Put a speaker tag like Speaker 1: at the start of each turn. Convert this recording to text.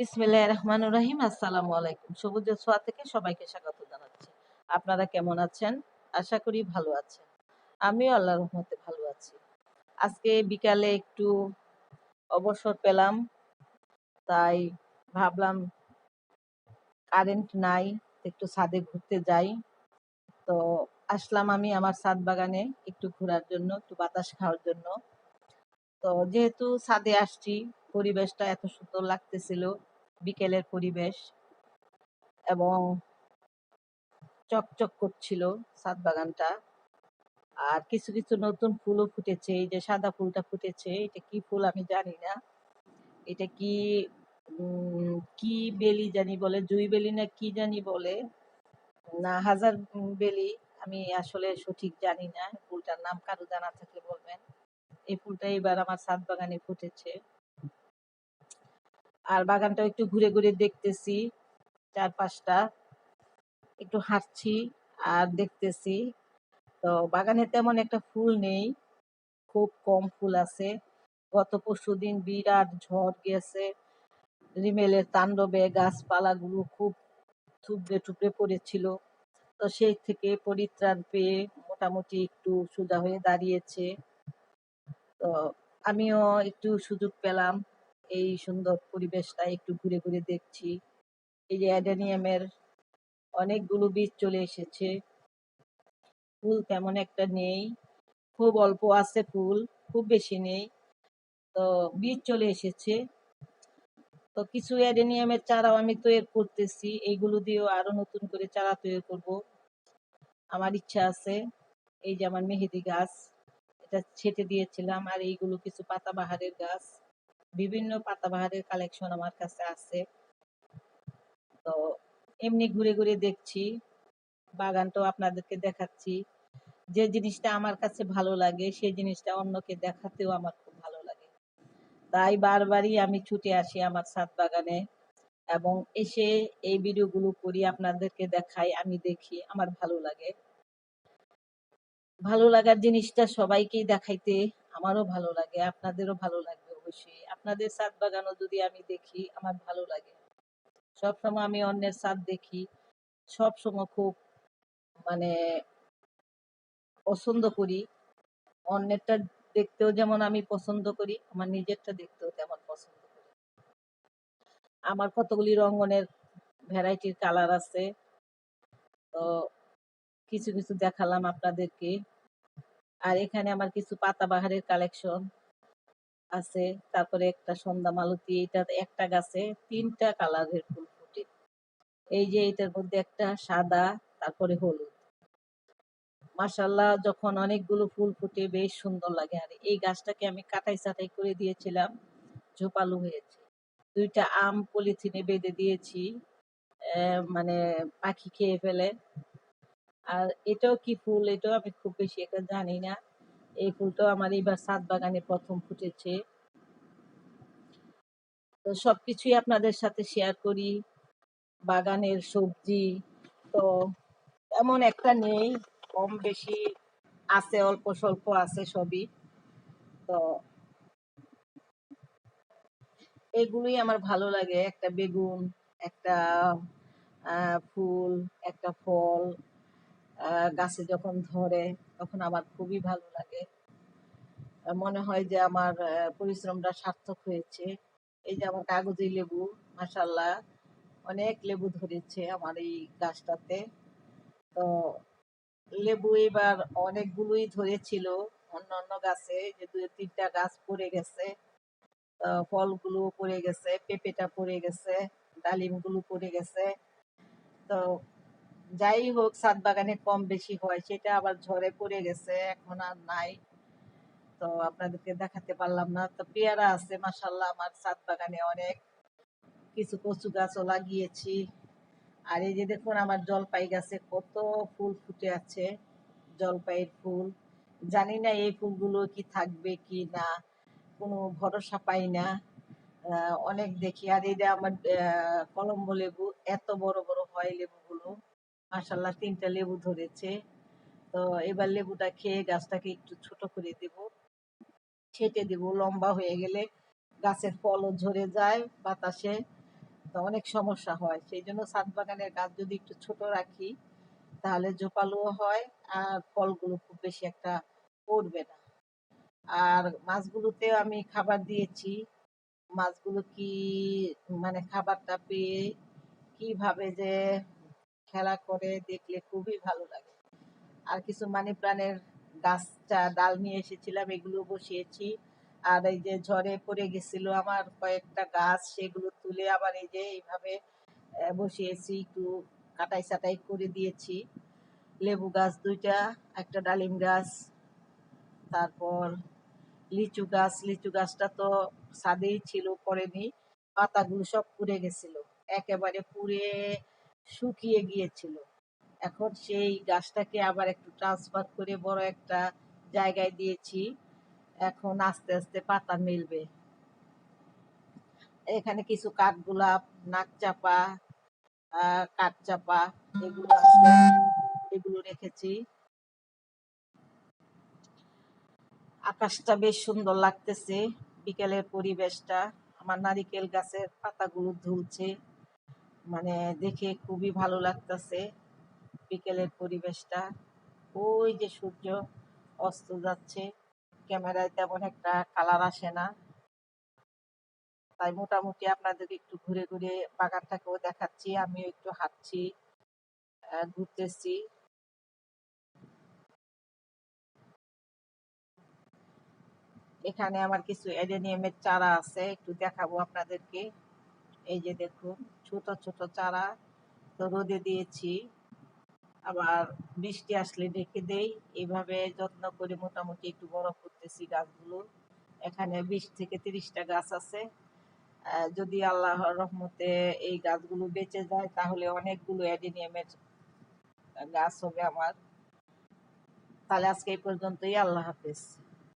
Speaker 1: বিসমিল্লাহির রহমানির রহিম, আসসালামু আলাইকুম। সবুজের ছোঁয়া থেকে সবাইকে স্বাগত জানাচ্ছি। আপনারা কেমন আছেন? আশা করি ভালো আছেন। আমিও আল্লাহর রহমতে ভালো আছি। আজকে বিকালে একটু অবসর পেলাম, তাই ভাবলাম কারেন্ট নাই, একটু ছাদে ঘুরতে যাই। তো আসলাম আমি আমার ছাদ বাগানে একটু ঘোরার জন্য, একটু বাতাস খাওয়ার জন্য। তো যেহেতু ছাদে আসছি, পরিবেশটা এত সুন্দর লাগতেছিল বিকেলের পরিবেশ এবং চকচক করছিল ছাদ বাগানটা। আর কিছু কিছু নতুন ফুলও ফুটেছে, এই যে সাদা ফুলটা ফুটেছে, এটা কি ফুল আমি জানি না। এটা কি কি বেলি জানি বলে, জুই বেলি না কি জানি বলে, না হাজার বেলি, আমি আসলে সঠিক জানি না। ফুলটার নাম কারও জানা থাকলে বলবেন। এই ফুলটা এবার আমার ছাদ বাগানে ফুটেছে। আর বাগানটা একটু ঘুরে ঘুরে দেখতেছি, চারপাশটা। একটু হাঁটছি আর দেখতেছি। তো বাগানে তেমন একটা ফুল নেই, খুব কম ফুল আছে। গত পরশু দিন বিরাট ঝড় গেছে রিমেলের তাণ্ডবে গাছপালাগুলো খুব থুবড়ে টুবড়ে পড়েছিল। তো সেই থেকে পরিত্রাণ পেয়ে মোটামুটি একটু সোজা হয়ে দাঁড়িয়েছে। তো আমিও একটু সুযোগ পেলাম। এই সুন্দর পরিবেশটা একটু ঘুরে ঘুরে দেখছি। এই যে অ্যাডেনিয়ামের অনেকগুলো বীজ চলে এসেছে। ফুল তেমন একটা নেই। খুব অল্প আছে ফুল, খুব বেশি নেই। তো বীজ চলে এসেছে। তো কিছু অ্যাডেনিয়ামের চারাও আমি তৈরি করতেছি। এইগুলো দিয়েও আরও নতুন করে চারা তৈরি করব। আমার ইচ্ছা আছে। এই যে আমার মেহেদি গাছ, এটা ছেটে দিয়েছিলাম। আর এইগুলো কিছু পাতাবাহারের গাছ। বিভিন্ন পাতাবাহারের কালেকশন আমার কাছে আছে। তো এমনি ঘুরে ঘুরে দেখছি, বাগানটাও আপনাদেরকে দেখাচ্ছি। যে জিনিসটা আমার কাছে ভালো লাগে, সেই জিনিসটা অন্যকে দেখাতেও আমার খুব ভালো লাগে। তাই বারবারই আমি ছুটে আসি আমার ছাদ বাগানে এবং এসে এই ভিডিওগুলো করি, আপনাদেরকে দেখাই, আমি দেখি, আমার ভালো লাগে। ভালো লাগার জিনিসটা সবাইকেই দেখাইতে আমারও ভালো লাগে, আপনাদেরও ভালো লাগবে। অবশ্যই। আপনাদের ছাদ বাগানও যদি আমি দেখি, আমার ভালো লাগে। সবসময় আমি অন্যের ছাদ দেখি, সব সময় খুব মানে পছন্দ করি। অন্যেরটা দেখতেও যেমন আমি পছন্দ করি, আমার নিজেরটা দেখতেও তেমন পছন্দ করি। আমার কতগুলি রঙ্গনের ভ্যারাইটির কালার আছে, তো কিছু কিছু দেখালাম আপনাদেরকে। আর এখানে আমার কিছু পাতাবাহারের কালেকশন। আছে, তারপরে একটা সন্ধ্যা মালতী এটা একটা গাছে তিনটা কালারের ফুল ফুটে। এই যে এটার মধ্যে একটা সাদা, তারপরে হলুদ। মাসাল্লাহ যখন অনেকগুলো ফুল ফুটে, বেশ সুন্দর লাগে। আর এই গাছটাকে আমি কাটাই ছাটাই করে দিয়েছিলাম, ঝোপালু হয়েছে। দুইটা আম পলিথিনে বেঁধে দিয়েছি মানে পাখি খেয়ে ফেলে। আর এটাও কি ফুল? এটাও আমি খুব বেশি একটা জানি না। এই ফুলটাও আমার এইবার ছাদ বাগানে প্রথম ফুটেছে। তো সবকিছুই আপনাদের সাথে শেয়ার করি। বাগানের সবজি তো এমন একটা নেই, কম বেশি আছে, অল্প স্বল্প আছে সবই। তো এগুলোই আমার ভালো লাগে। একটা বেগুন, একটা ফুল, একটা ফল। গাছে যখন ধরে, তখন আমার খুবই ভালো লাগে। মনে হয় যে আমার পরিশ্রমটা সার্থক হয়েছে। এই যে আমার কাগজি লেবু মাসাল্লাহ অনেক লেবু ধরেছে আমার এই গাছটাতে। তো লেবু এবার অনেকগুলোই ধরেছিল, অন্য অন্য গাছে যে দু তিনটা গাছ পড়ে গেছে। ফলগুলো পড়ে গেছে, পেঁপেটা পড়ে গেছে, ডালিমগুলো পড়ে গেছে। তো যাই হোক, ছাদ বাগানে কম বেশি হয়, সেটা আবার ঝরে পড়ে গেছে, এখন আর নাই। তো আপনাদেরকে দেখাতে পারলাম না। তো পেয়ারা আছে মাসাল্লাহ আমার ছাদ বাগানে অনেক। কিছু কচু গাছও লাগিয়েছি। আর এই যে দেখুন, আমার জলপাই গাছে কত ফুল ফুটে আছে, জলপাইয়ের ফুল। জানি না এই ফুলগুলো কি থাকবে কি না, কোনো ভরসা পাই না। অনেক দেখি। আর এই যে আমার কলম্বো লেবু, এত বড় বড় হয় লেবুগুলো। মাসাল্লাহ তিনটা লেবু ধরেছে। তো এবার লেবুটা খেয়ে গাছটাকে একটু ছোট করে দেব। ছেটে দেব, লম্বা হয়ে গেলে গাছের ফলও ঝরে যায় বাতাসে। তো অনেক সমস্যা হয়, সেই জন্য ছাদ বাগানের গাছ যদি একটু ছোট রাখি, তাহলে জোপালোও হয় আর ফলগুলো খুব বেশি একটা পড়বে না। আর মাছগুলোতেও আমি খাবার দিয়েছি। মাছগুলো কি মানে খাবারটা পেয়ে কীভাবে যে খেলা করে, দেখলে খুবই ভালো লাগে। আর কিছু মানি প্রাণের গাছটা, ডাল নিয়ে এসেছিলাম, এগুলো বসিয়েছি। আর এই যে ঝড়ে পড়ে গেছিল আমার কয়েকটা গাছ, সেগুলো তুলে আবার এই যে এইভাবে বসিয়েছি, একটু কাটাই সাটাই করে দিয়েছি। লেবু গাছ দুইটা, একটা ডালিম গাছ, তারপর লিচু গাছ। লিচু গাছটা তো ছাদেই ছিল, পড়েনি। পাতাগুলো সব পুড়ে গেছিল। একেবারে পুড়ে শুকিয়ে গিয়েছিল। এখন সেই গাছটাকে আবার একটু ট্রান্সফার করে বড় একটা জায়গায় দিয়েছি। এখন আস্তে আস্তে পাতা মিলবে। এখানে কিছু কাঠগোলাপ নাক চাপা আহ, কাঠচাপা এগুলো আছে। এগুলো রেখেছি। আকাশটা বেশ সুন্দর লাগতেছে। বিকেলের পরিবেশটা। আমার নারিকেল গাছের পাতাগুলো ঝুলছে মানে দেখে খুবই ভালো লাগতেছে বিকেলের পরিবেশটা। ওই যে সূর্য অস্ত যাচ্ছে, ক্যামেরায় তেমন একটা কালার আসে না। তাই মোটামুটি আপনাদেরকে একটু ঘুরে ঘুরে বাগানটাকেও দেখাচ্ছি, আমিও একটু হাঁটছি ঘুরতেছি। এখানে আমার কিছু এডেনিয়ামের চারা আছে, একটু দেখাবো আপনাদেরকে। এই যে দেখুন ছোট ছোট চারা তো রোদে দিয়েছি। আবার বৃষ্টি আসলে রেখে দেই। এইভাবে যত্ন করে মোটামুটি একটু বড় করতেছি গাছগুলো। এখানে বিশ থেকে তিরিশটা গাছ আছে। যদি আল্লাহর রহমতে এই গাছগুলো বেঁচে যায়, তাহলে অনেকগুলো অ্যাডেনিয়ামের গাছ হবে আমার। তাহলে আজকে এই পর্যন্তই। আল্লাহ হাফেজ।